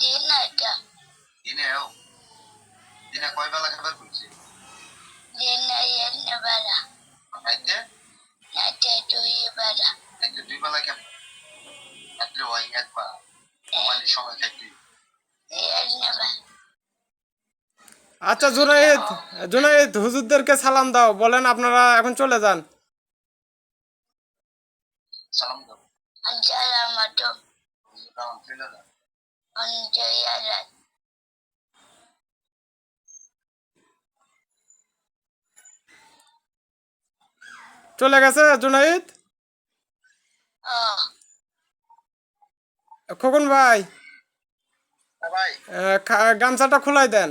দিন না জুনাইদ দিনেও দিনে কয় বেলা। খাবার বেলা দুই বেলা। দুই বেলা ওই একবার সময় বেলা। আচ্ছা হুজুরদেরকে সালাম দাও। বলেন আপনারা এখন চলে যান। সালাম দাও। আচ্ছা চলে গেছে জুনাইদ? খোকন ভাই। ভাই। গামছাটা খোলাই দেন।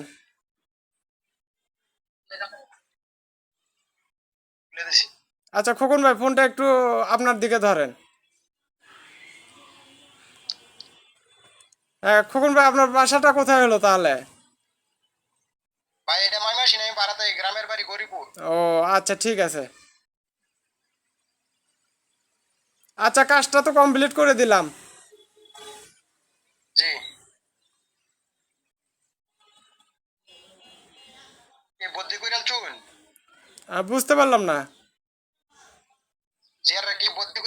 আচ্ছা খোকন ভাই ফোনটা একটু আপনার দিকে ধরেন। খোকন ভাই আপনার বাসাটা কোথায় হলো তাহলে? ভাই এটা ময়মনসিংহ নাই পাড়াতে গ্রামের বাড়ি গরিপুর। ও আচ্ছা ঠিক আছে। আচ্ছা কাজটা তো কমপ্লিট করে দিলাম। জি। এ বুদ্ধি কইরাল চুন। বুঝতে পারলাম না। জিয়ারা কি বুদ্ধি